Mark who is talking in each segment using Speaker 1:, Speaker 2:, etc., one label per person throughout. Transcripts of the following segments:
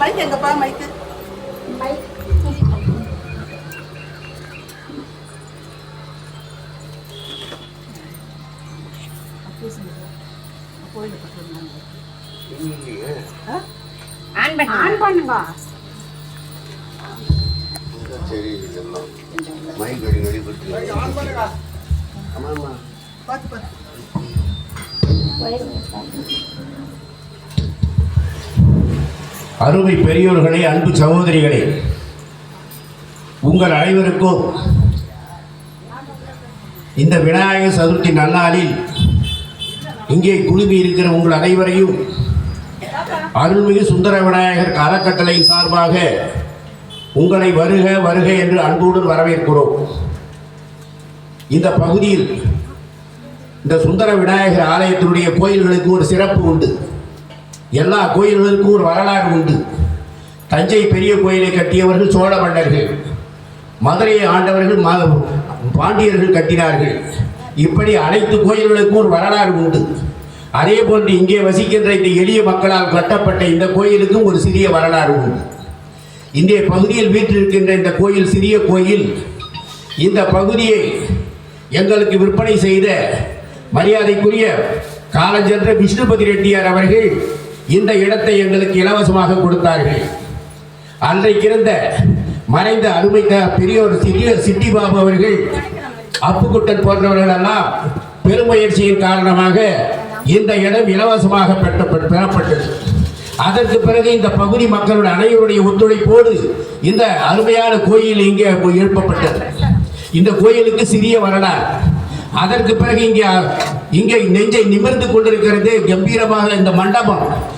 Speaker 1: Mic எங்கப்பா மைக்கு
Speaker 2: பண்ணு.
Speaker 3: On பண்ணுங்க.
Speaker 4: சரி இதெல்லாம். மைக் அடி அடி கொடுத்து ஆமாம்மா
Speaker 1: பார்த்து பார்த்து
Speaker 5: அருமை பெரியோர்களே அன்பு சகோதரிகளே உங்கள் அனைவருக்கும் இந்த விநாயகர் சதுர்த்தி நன்னாளில் இங்கே குழுமி இருக்கிற உங்கள் அனைவரையும் அருள்மிகு சுந்தர விநாயகர் அறக்கட்டளையின் சார்பாக உங்களை வருக வருக என்று அன்புடன் வரவேற்கிறோம். இந்த பகுதியில் இந்த சுந்தர விநாயகர் ஆலயத்தினுடைய கோயில்களுக்கு ஒரு சிறப்பு உண்டு. எல்லா கோயில்களுக்கும் ஒரு வரலாறு உண்டு. தஞ்சை பெரிய கோயிலை கட்டியவர்கள் சோழ மன்னர்கள். மதுரையை ஆண்டவர்கள் ம- பாண்டியர்கள் கட்டினார்கள். இப்படி அனைத்து கோயில்களுக்கும் ஒரு வரலாறு உண்டு. அதே போன்று இங்கே வசிக்கின்ற இந்த எளிய மக்களால் கட்டப்பட்ட இந்த கோயிலுக்கும் ஒரு சிறிய வரலாறு உண்டு. இன்றைய பகுதியில் வீற்றிருக்கின்ற இந்த கோயில் சிறிய கோயில் இந்த பகுதியை எங்களுக்கு விற்பனை செய்த மரியாதைக்குரிய காலஞ்சென்ற விஷ்ணுபதி ரெட்டியார் அவர்கள் இந்த இடத்தை எங்களுக்கு இலவசமாக கொடுத்தார்கள். அன்றைக்கு இருந்த மறைந்த அருமை பெரியோர் சிறிய சிட்டி பாபு அவர்கள் அப்புக்குட்டன் போன்றவர்கள் எல்லாம் பெருமுயற்சியின் காரணமாக இந்த இடம் இலவசமாக பெற்ற- பெறப்பட்டது. அதற்கு பிறகு இந்த பகுதி மக்களுடைய அனைவருடைய ஒத்துழைப்போடு இந்த அருமையான கோயில் இங்கே எழுப்பப்பட்டது. இந்த கோயிலுக்கு சிறிய வரலாறு. அதற்கு பிறகு இங்கே இங்கே நெஞ்சை நிமிர்ந்து கொண்டிருக்கிறது கம்பீரமாக இந்த மண்டபம்.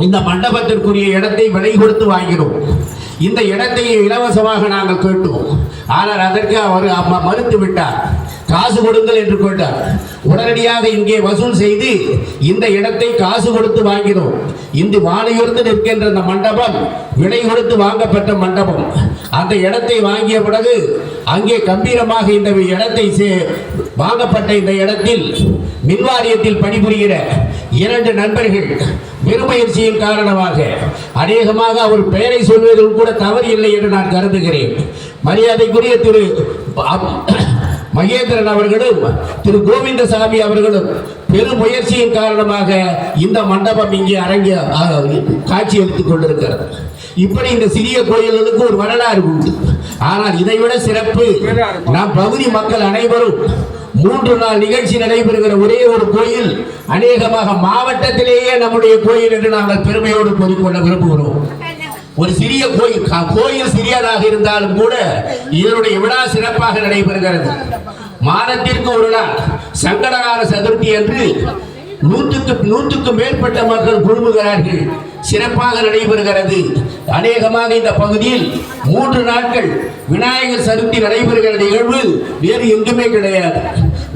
Speaker 5: இந்த மண்டபத்திற்குரிய இடத்தை விலை கொடுத்து வாங்கினோம். இந்த இடத்தை இலவசமாக நாங்கள் கேட்டோம். ஆனால் அதற்கு அவர் அம்மா மறுத்து விட்டார். காசு கொடுங்கள் என்று கேட்டார். உடனடியாக இங்கே வசூல் செய்து இந்த இடத்தை காசு கொடுத்து வாங்கினோம். இந்த வானையுறுந்து நிற்கின்ற இந்த மண்டபம் விலை கொடுத்து வாங்கப்பட்ட மண்டபம். அந்த இடத்தை வாங்கிய பிறகு அங்கே கம்பீரமாக இந்த இடத்தை சே- வாங்கப்பட்ட இந்த இடத்தில் மின்வாரியத்தில் பணிபுரிகிற இரண்டு நண்பர்கள் பெருமுயற்சியின் காரணமாக அநேகமாக அவர் பெயரை சொல்வதில் கூட தவறு இல்லை என்று நான் கருதுகிறேன். மரியாதைக்குரிய திரு மகேந்திரன் அவர்களும் திரு கோவிந்தசாமி அவர்களும் பெரும் முயற்சியின் காரணமாக இந்த மண்டபம் இங்கே அரங்க காட்சி எடுத்துக் கொண்டிருக்கிறது. இப்படி இந்த சிறிய கோயில்களுக்கு ஒரு வரலாறு உண்டு. ஆனால் இதைவிட சிறப்பு நம் பகுதி மக்கள் அனைவரும் மூன்று நாள் நிகழ்ச்சி நடைபெறுகிற ஒரே ஒரு கோயில் அநேகமாக மாவட்டத்திலேயே நம்முடைய கோயில் என்று நாங்கள் பெருமையோடு கூறிக்கொள்ள விரும்புகிறோம். ஒரு சிறிய கோயில் கா- கோயில் சிறியதாக இருந்தாலும் கூட இதனுடைய விழா சிறப்பாக நடைபெறுகிறது. மாதத்திற்கு ஒரு நாள் சங்கடகார சதுர்த்தி என்று நூற்றுக்கு நூற்றுக்கு மேற்பட்ட மக்கள் குழுமுகிறார்கள். சிறப்பாக நடைபெறுகிறது. அநேகமாக இந்த பகுதியில் மூன்று நாட்கள் விநாயகர் சதுர்த்தி நடைபெறுகிற நிகழ்வு வேறு எங்குமே கிடையாது.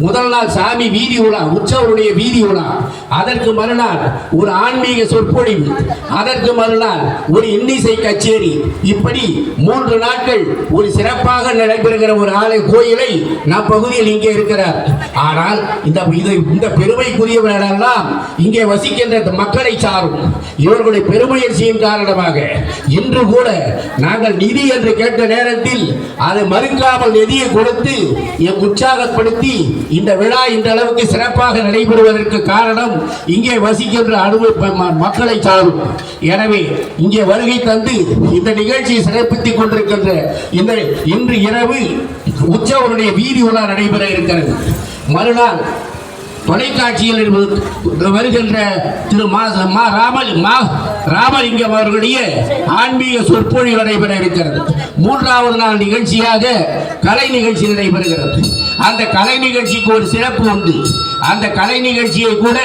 Speaker 5: முதல் நாள் சாமி வீதி உலா உற்சவருடைய வீதி உலா. அதற்கு மறுநாள் ஒரு ஆன்மீக சொற்பொழிவு. அதற்கு மறுநாள் ஒரு இன்னிசை கச்சேரி. இப்படி மூன்று நாட்கள் ஒரு சிறப்பாக நடைபெறுகிற ஒரு ஆலய கோயிலை நம் பகுதியில் இங்கே இருக்கிறார். ஆனால் இந்த இது இந்த பெருமைக்குரியவர்களெல்லாம் இங்கே வசிக்கின்ற இந்த மக்களை சாரும். இவர்களுடைய பெருமுயற்சியின் காரணமாக இன்று கூட நாங்கள் நிதி என்று கேட்ட நேரத்தில் அதை மறுக்காமல் நிதியை கொடுத்து எம் உற்சாகப்படுத்தி இந்த விழா இந்த அளவுக்கு சிறப்பாக நடைபெறுவதற்கு காரணம் இங்கே வசிக்கின்ற அனுபவ ம- மக்களை சாரும் எனவே இங்கே வருகை தந்து இந்த நிகழ்ச்சியை சிறப்பித்துக் கொண்டிருக்கின்ற இந்த இன்று இரவு உற்சவருடைய வீதி உலா நடைபெற இருக்கிறது. மறுநாள் தொலைக்காட்சியில் இருப்பது வருகின்ற திரு மா மா ராமல் மா ராமலிங்கம் அவர்களுடைய ஆன்மீக சொற்பொழிவு நடைபெற இருக்கிறது. மூன்றாவது நாள் நிகழ்ச்சியாக கலை நிகழ்ச்சி நடைபெறுகிறது. அந்த கலை நிகழ்ச்சிக்கு ஒரு சிறப்பு உண்டு. அந்த கலை நிகழ்ச்சியை கூட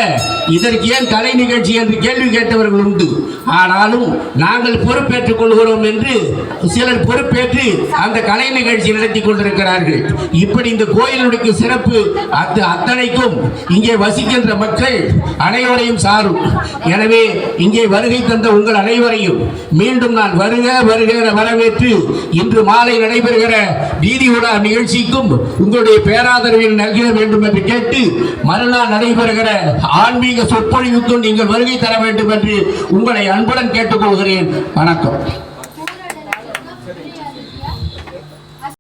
Speaker 5: இதற்கு ஏன் கலை நிகழ்ச்சி என்று கேள்வி கேட்டவர்கள் உண்டு. ஆனாலும் நாங்கள் பொறுப்பேற்றுக் கொள்கிறோம் என்று சிலர் பொறுப்பேற்று அந்த கலை நிகழ்ச்சி நடத்தி கொண்டிருக்கிறார்கள். இப்படி இந்த கோயிலுடைய சிறப்பு அது அத்தனைக்கும் இங்கே வசிக்கின்ற மக்கள் அனைவரையும் சாரும். எனவே இங்கே வருகை தந்த உங்கள் அனைவரையும் மீண்டும் நான் வருக வருக வரவேற்று இன்று மாலை நடைபெறுகிற வீதி உலா நிகழ்ச்சிக்கும் உங்களுடைய பேராதரவை நல்கிட வேண்டும் என்று கேட்டு மறுநாள் நடைபெறுகிற ஆன்மீக சொற்பொழிவுக்கும் நீங்கள் வருகை தர வேண்டும் என்று உங்களை அன்புடன் கேட்டுக்கொள்கிறேன். வணக்கம்.